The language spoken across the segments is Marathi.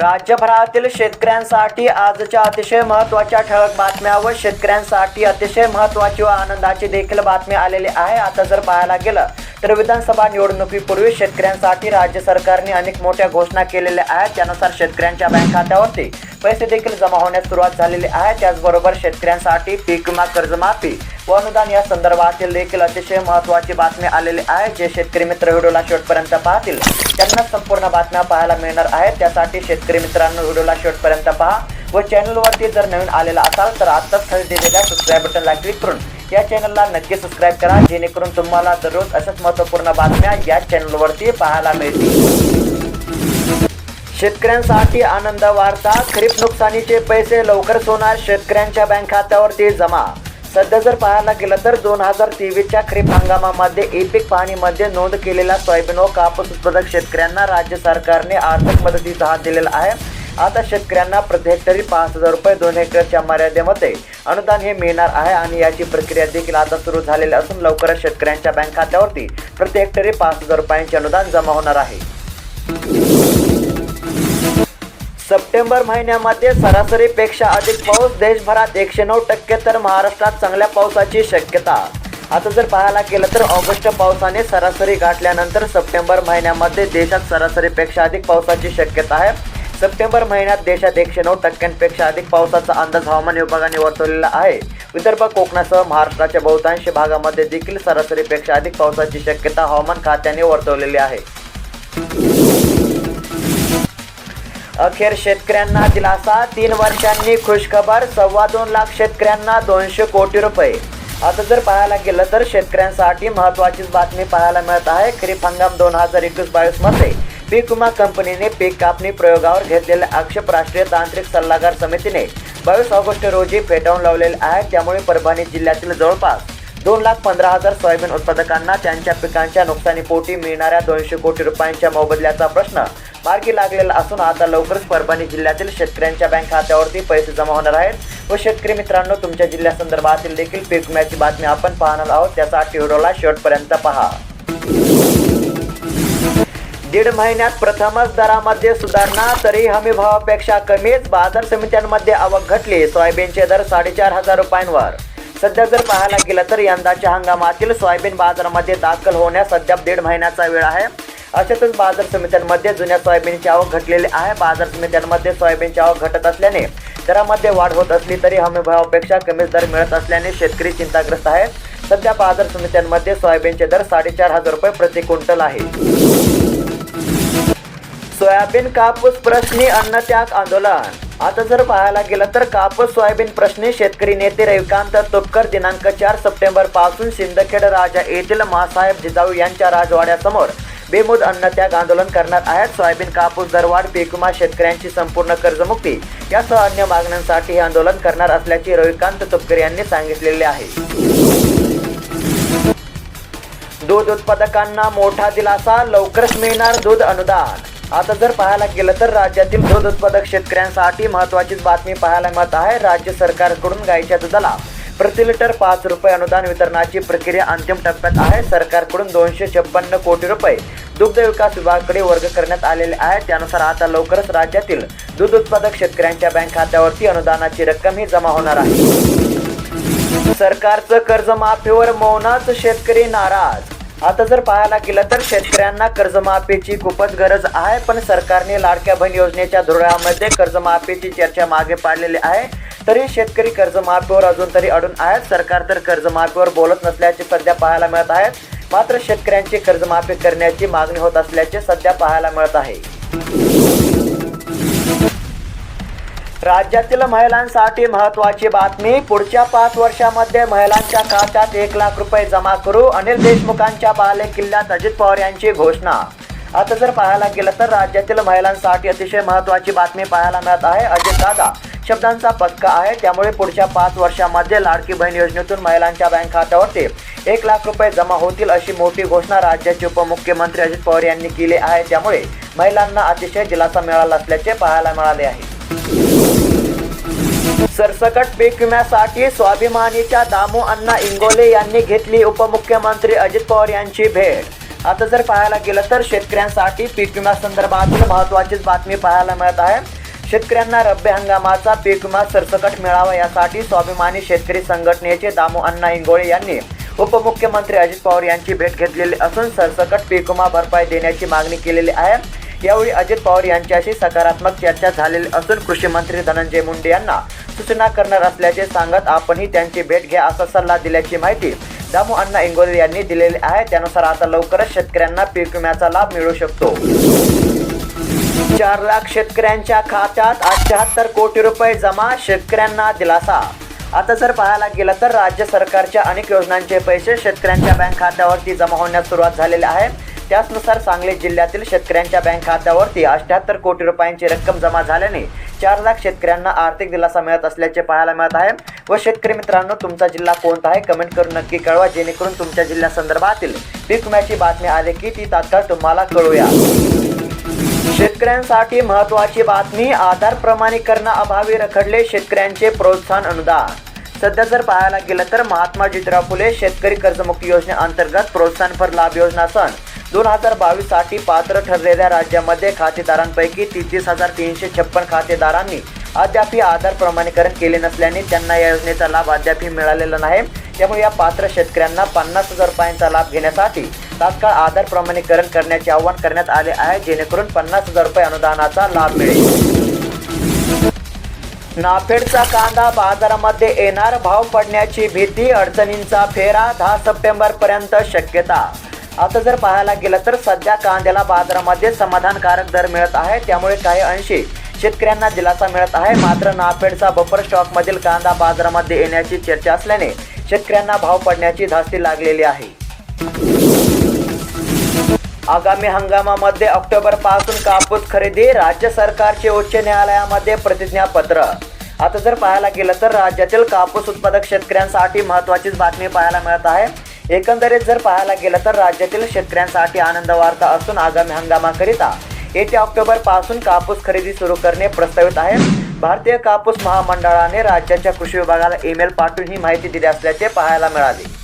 राज्यभरातील शेतकऱ्यांसाठी आजच्या अतिशय महत्त्वाच्या ठळक बातम्या व शेतकऱ्यांसाठी अतिशय महत्त्वाची व आनंदाची देखील बातमी आलेली आहे. आता जर पाहायला गेलं तर विधानसभा निवडणुकीपूर्वी शेतकऱ्यांसाठी राज्य सरकारने अनेक मोठ्या घोषणा केलेल्या आहेत. त्यानुसार शेतकऱ्यांच्या बँक खात्यावरती पैसे देखील जमा होण्यास सुरुवात झालेली आहे. त्याचबरोबर शेतकऱ्यांसाठी पीक विमा कर्जमाफी व अनुदान या संदर्भातील देखील अतिशय महत्त्वाची बातमी आलेली आहे. जे शेतकरी मित्र व्हिडिओला शेवटपर्यंत पाहतील त्यांना संपूर्ण बातम्या पाहायला मिळणार आहेत. त्यासाठी शेतकरी मित्रांनो व्हिडिओला शेवटपर्यंत पहा व चॅनलवरती जर नवीन आलेला असाल तर आत्ताच खाली दिलेल्या सबस्क्राईब बटनला क्लिक करून या चॅनलला नक्की सबस्क्राईब करा. जेणेकरून तुम्हाला दररोज अशाच महत्त्वपूर्ण बातम्या या चॅनलवरती पाहायला मिळतील. शेतकऱ्यांसाठी आनंद वार्ता खरीप नुकसानीचे पैसे लवकरच होणार शेतकऱ्यांच्या बँक खात्यावरती जमा. सध्या जर पाहायला गेलं तर दोन हजार तेवीसच्या खरीप हंगामामध्ये एपिक पाहणीमध्ये नोंद केलेल्या सोयाबीन व कापूस उत्पादक शेतकऱ्यांना राज्य सरकारने आर्थिक मदतीचा हात दिलेला आहे. आता शेतकऱ्यांना प्रति हेक्टरी पाच हजार रुपये दोन हेक्टरच्या मर्यादेमध्ये अनुदान हे मिळणार आहे आणि याची प्रक्रिया देखील आता सुरू झालेली असून लवकरच शेतकऱ्यांच्या बँक खात्यावरती प्रति हेक्टरी पाच हजार रुपयांचे अनुदान जमा होणार आहे. सप्टेंबर महिन्यामध्ये सरासरीपेक्षा अधिक पाऊस देशभरात एकशे नऊ टक्के तर महाराष्ट्रात चांगल्या पावसाची शक्यता. आता जर पाहायला गेलं तर ऑगस्ट पावसाने सरासरी गाठल्यानंतर सप्टेंबर महिन्यामध्ये देशात सरासरीपेक्षा अधिक पावसाची शक्यता आहे. सप्टेंबर महिन्यात देशात एकशे नऊ टक्क्यांपेक्षा अधिक पावसाचा अंदाज हवामान विभागाने वर्तवलेला आहे. विदर्भ कोकणासह महाराष्ट्राच्या बहुतांश भागामध्ये देखील सरासरीपेक्षा अधिक पावसाची शक्यता हवामान खात्याने वर्तवलेली आहे. अखेर शेतकऱ्यांना दिलासा. तीन वर्षांनी खुशखबर सव्वा दोन लाख शेतकऱ्यांना दोनशे कोटी रुपये. आता जर पाहायला गेलं तर शेतकऱ्यांसाठी महत्त्वाचीच बातमी पाहायला मिळत आहे. खरीप हंगाम दोन हजार एकवीस बावीसमध्ये पीक विमा कंपनीने पीक कापणी प्रयोगावर घेतलेले आक्षेप राष्ट्रीय तांत्रिक सल्लागार समितीने बावीस ऑगस्ट रोजी फेटाळून लावलेले आहे त्यामुळे परभणी जिल्ह्यातील जवळपास दोन लाख पंधरा हजार सोयाबीन उत्पादकांना त्यांच्या पिकांच्या नुकसानीपोटी मिळणाऱ्या दोनशे कोटी रुपयांच्या मोबदल्याचा प्रश्न मार्गी लागलेला असून आता लवकरच परभणी जिल्ह्यातील शेतकऱ्यांच्या बँक खात्यावरती पैसे जमा होणार आहेत. व शेतकरी मित्रांनो तुमच्या जिल्ह्यासंदर्भातील देखील पीक विम्याची बातमी आपण पाहणार आहोत. त्यासाठी व्हिडिओला शेवटपर्यंत पहा. दीड महिन्यात प्रथमच दरामध्ये सुधारणा तरी हमी भावापेक्षा कमीच बाजार समित्यांमध्ये आवक घटली. सोयाबीनचे दर साडेचार हजार रुपयांवर. सध्या जर पाहायला गेलं तर यंदाच्या हंगामातील सोयाबीन बाजारामध्ये दाखल होण्यास अद्याप दीड महिन्याचा वेळ आहे. अशातच बाजार समित्यांमध्ये जुन्या सोयाबीनची आवक घटलेली आहे. बाजार समित्यांमध्ये सोयाबीनची आवक घटत असल्याने दरामध्ये वाढ होत असली तरी हमी भावापेक्षा कमीच दर मिळत असल्याने शेतकरी चिंताग्रस्त आहे. सध्या बाजार समित्यांमध्ये सोयाबीनचे दर साडेचार हजार रुपये प्रति क्विंटल आहे. सोयाबीन कापूस प्रश्नी अन्नत्याग आंदोलन. आता जर पाहायला गेलं तर कापूस सोयाबीन प्रश्नी शेतकरी नेते रविकांत तुपकर दिनांक चार सप्टेंबरपासून सिंदखेड राजा येथील मासाहेब जिजाऊ यांच्या राजवाड्यासमोर बेमुद अन्नत्याग आंदोलन करणार आहेत. सोयाबीन कापूस दरवाढ पेकुमा शेतकऱ्यांची संपूर्ण कर्जमुक्ती. यासह अन्य मागण्यांसाठी हे आंदोलन करणार असल्याचे रविकांत तुपकर यांनी सांगितलेले आहे. दूध उत्पादकांना मोठा दिलासा लवकरच मिळणार दूध अनुदान. आता जर पाहायला गेलं तर राज्यातील दूध उत्पादक शेतकऱ्यांसाठी महत्त्वाचीच बातमी पाहायला मिळत आहे. राज्य सरकारकडून गायीच्या दुधाला प्रति लिटर पाच रुपये अनुदान वितरणाची प्रक्रिया अंतिम टप्प्यात आहे. सरकारकडून दोनशे छप्पन्न कोटी रुपये दुग्ध विकास विभागाकडे वर्ग करण्यात आलेले आहे त्यानुसार आता लवकरच राज्यातील दूध उत्पादक शेतकऱ्यांच्या बँक खात्यावरती अनुदानाची रक्कम ही जमा होणार आहे. सरकारचं कर्जमाफीवर मौनाच शेतकरी नाराज. आता जर पाहायला गेलं तर शेतकऱ्यांना कर्जमाफीची खूपच गरज आहे पण सरकारने लाडक्या बहीण योजनेच्या धोरणामध्ये कर्जमाफीची चर्चा मागे पाडलेली आहे. तरी शेतकरी कर्जमाफीवर अजून तरी अडून आहेत. सरकार तर कर्जमाफीवर बोलत नसल्याचे सध्या पाहायला मिळत आहेत. मात्र शेतकऱ्यांची कर्जमाफी करण्याची मागणी होत असल्याचे सध्या पाहायला मिळत आहे. राज्यातील महिलांसाठी महत्त्वाची बातमी पुढच्या पाच वर्षामध्ये महिलांच्या खात्यात एक लाख रुपये जमा करू अनिल देशमुखांच्या बाले किल्ल्यात अजित पवार यांची घोषणा. आता जर पाहायला गेलं तर राज्यातील महिलांसाठी अतिशय महत्त्वाची बातमी पाहायला मिळत आहे. अजित दादा शब्दांचा पत्का आहे. त्यामुळे पुढच्या पाच वर्षामध्ये लाडकी बहीण योजनेतून महिलांच्या बँक खात्यावरती एक लाख रुपये जमा होतील अशी मोठी घोषणा राज्याचे उपमुख्यमंत्री अजित पवार यांनी केली आहे. त्यामुळे महिलांना अतिशय दिलासा मिळाला असल्याचे पाहायला मिळाले आहे. सरसकट पीक विम्यासाठी स्वाभिमानीच्या दामू अण्णा इंगोले यांनी घेतली उपमुख्यमंत्री अजित पवार यांची भेट. आता जर पाहायला गेलं तर शेतकऱ्यांसाठी पीक विम्यासंदर्भातील महत्त्वाचीच बातमी पाहायला मिळत आहे. शेतकऱ्यांना रब्बी हंगामाचा पीक विमा सरसकट मिळावा यासाठी स्वाभिमानी शेतकरी संघटनेचे दामू अण्णा इंगोळे यांनी उपमुख्यमंत्री अजित पवार यांची भेट घेतलेली असून सरसकट पीक विमा भरपाई देण्याची मागणी केलेली आहे. यावेळी अजित पवार यांच्याशी सकारात्मक चर्चा झालेली असून कृषी मंत्री धनंजय मुंडे यांना सूचना करणार असल्याचे सांगत आपणही त्यांची भेट घ्या असा सल्ला दिल्याची माहिती दामू अण्णा इंगोले यांनी दिलेली आहे. त्यानुसार आता लवकरच शेतकऱ्यांना पीक विम्याचा लाभ मिळू शकतो. चार लाख शेतकऱ्यांच्या खात्यात अठ्याहत्तर कोटी रुपये जमा शेतकऱ्यांना दिलासा. आता जर पाहायला गेलं तर राज्य सरकारच्या अनेक योजनांचे पैसे शेतकऱ्यांच्या बँक खात्यावरती जमा होण्यास सुरुवात झालेली आहे. त्याचनुसार सांगली जिल्ह्यातील शेतकऱ्यांच्या बँक खात्यावरती अठ्याहत्तर कोटी रुपयांची रक्कम जमा झाल्याने चार लाख शेतकऱ्यांना आर्थिक दिलासा मिळत असल्याचे पाहायला मिळत आहे. व शेतकरी मित्रांनो तुमचा जिल्हा कोणता आहे? कमेंट करून नक्की कळवा जेणेकरून तुमच्या जिल्ह्यासंदर्भातील पीक विम्याची बातमी आली की ती तात्काळ तुम्हाला कळूया. शेतकऱ्यांसाठी महत्वाची बातमी आधार प्रमाणीकरणाअभावी रखडले शेतकऱ्यांचे प्रोत्साहन अनुदान. सध्या जर पाहायला गेलं तर महात्मा ज्योतिराव फुले शेतकरी कर्जमुक्ती योजनेअंतर्गत प्रोत्साहनपर लाभ योजना सन दोन हजार बावीससाठी पात्र ठरलेल्या राज्यामध्ये खातेदारांपैकी तेहतीस हजार तीनशे छप्पन खातेदारांनी अद्यापही आधार प्रमाणीकरण केले नसल्याने त्यांना या योजनेचा लाभ अद्यापही मिळालेला नाही. त्यामुळे या पात्र शेतकऱ्यांना पन्नास हजार रुपयांचा लाभ घेण्यासाठी तात्काळ आधार प्रमाणीकरण करण्याचे आवाहन करण्यात आले आहे जेणेकरून पन्नास हजार रुपये अनुदानाचा लाभ मिळेल. नाफेडचा कांदा बाजारामध्ये येणार भाव पडण्याची भीती अडचणींचा फेरा दहा सप्टेंबर पर्यंत शक्यता. आता जर पाहायला गेलं तर सध्या कांद्याला बाजारामध्ये समाधानकारक दर मिळत आहे त्यामुळे काही अंशी शेतकऱ्यांना दिलासा मिळत आहे. मात्र नाफेडचा बफर स्टॉकमधील कांदा बाजारामध्ये येण्याची चर्चा असल्याने शेतकऱ्यांना भाव पडण्याची धास्ती लागलेली आहे. आगामी हंगामामध्ये ऑक्टोबरपासून कापूस खरेदी राज्य सरकारचे उच्च न्यायालयामध्ये प्रतिज्ञापत्र. आता जर पाहायला गेलं तर राज्यातील कापूस उत्पादक शेतकऱ्यांसाठी महत्त्वाचीच बातमी पाहायला मिळत आहे. एकंदरीत जर पाहायला गेलं तर राज्यातील शेतकऱ्यांसाठी आनंद वार्ता असून आगामी हंगामाकरिता येत्या ऑक्टोबरपासून कापूस खरेदी सुरू करणे प्रस्तावित आहे. भारतीय कापूस महामंडळाने राज्याच्या कृषी विभागाला ईमेल पाठवून ही माहिती दिली असल्याचे पाहायला मिळाले.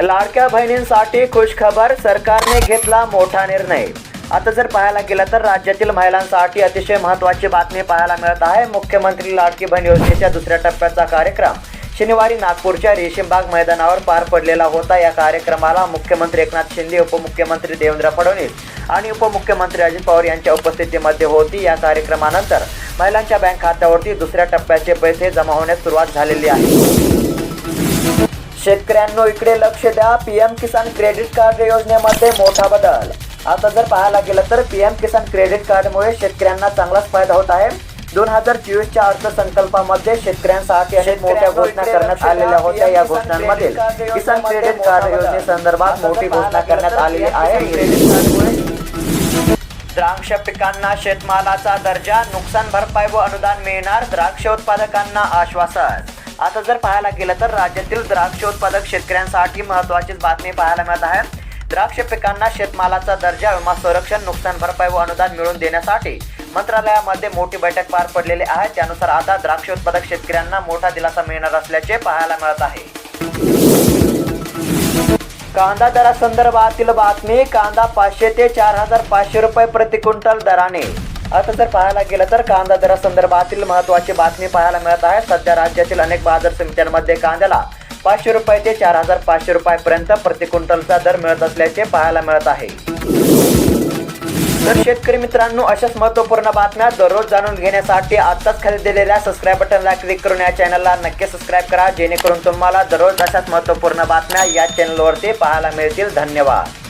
लाडक्या बहिणींसाठी खुशखबर सरकारने घेतला मोठा निर्णय. आता जर पाहायला गेलं तर राज्यातील महिलांसाठी अतिशय महत्त्वाची बातमी पाहायला मिळत आहे. मुख्यमंत्री लाडकी बहीण योजनेच्या दुसऱ्या टप्प्याचा कार्यक्रम शनिवारी नागपूरच्या रेशीमबाग मैदानावर पार पडलेला होता. या कार्यक्रमाला मुख्यमंत्री एकनाथ शिंदे उपमुख्यमंत्री देवेंद्र फडणवीस आणि उपमुख्यमंत्री अजित पवार यांच्या उपस्थितीमध्ये होती. या कार्यक्रमानंतर महिलांच्या बँक खात्यावरती दुसऱ्या टप्प्याचे पैसे जमा होण्यास सुरुवात झालेली आहे. शेतकऱ्यांनो इकडे लक्ष द्या. पीएम किसान क्रेडिट कार्ड योजनेमध्ये मोठा बदल. आता जर पाहायला गेलं तर पीएम किसान क्रेडिट कार्डमुळे शेतकऱ्यांना चांगलाच फायदा होत आहे. दोन हजार चोवीसच्या अर्थसंकल्पामध्ये शेतकऱ्यांसाठी अनेक मोठ्या घोषणा करण्यात आलेल्या होत्या या घोषणांमध्ये किसान क्रेडिट कार्ड योजनेसंदर्भात मोठी घोषणा करण्यात आलेली आहे. द्राक्ष पिकांना शेतमालाचा दर्जा नुकसान भरपाई व अनुदान मिळणार. द्राक्ष उत्पादकांना आश्वासन. आता जर पाहायला गेलं तर राज्यातील द्राक्ष उत्पादक शेतकऱ्यांसाठी महत्त्वाचीच बातमी पाहायला मिळत आहे. द्राक्ष पिकांना शेतमालाचा दर्जा विमा संरक्षण नुकसान भरपाई व अनुदान मिळवून देण्यासाठी मंत्रालयामध्ये मोठी बैठक पार पडलेली आहे. त्यानुसार आता द्राक्ष उत्पादक शेतकऱ्यांना मोठा दिलासा मिळणार असल्याचे पाहायला मिळत आहे. कांदा दरासंदर्भातील बातमी कांदा पाचशे ते चार हजार पाचशे रुपये प्रति क्विंटल दराने आता जर पाहायला गेलं तर कांदा दरासंदर्भातील महत्त्वाची बातमी पाहायला मिळत आहे. सध्या राज्यातील अनेक बाजार समित्यांमध्ये कांद्याला पाचशे रुपये ते चार हजार पाचशे रुपयापर्यंत प्रति क्विंटलचा दर मिळत असल्याचे पाहायला मिळत आहे. तर शेतकरी मित्रांनो अशाच महत्त्वपूर्ण बातम्या दररोज जाणून घेण्यासाठी आत्ताच खाली दिलेल्या सबस्क्राईब बटनला क्लिक करून या चॅनलला नक्की सबस्क्राईब करा. जेणेकरून तुम्हाला दररोज अशाच महत्त्वपूर्ण बातम्या या चॅनलवरती पाहायला मिळतील. धन्यवाद.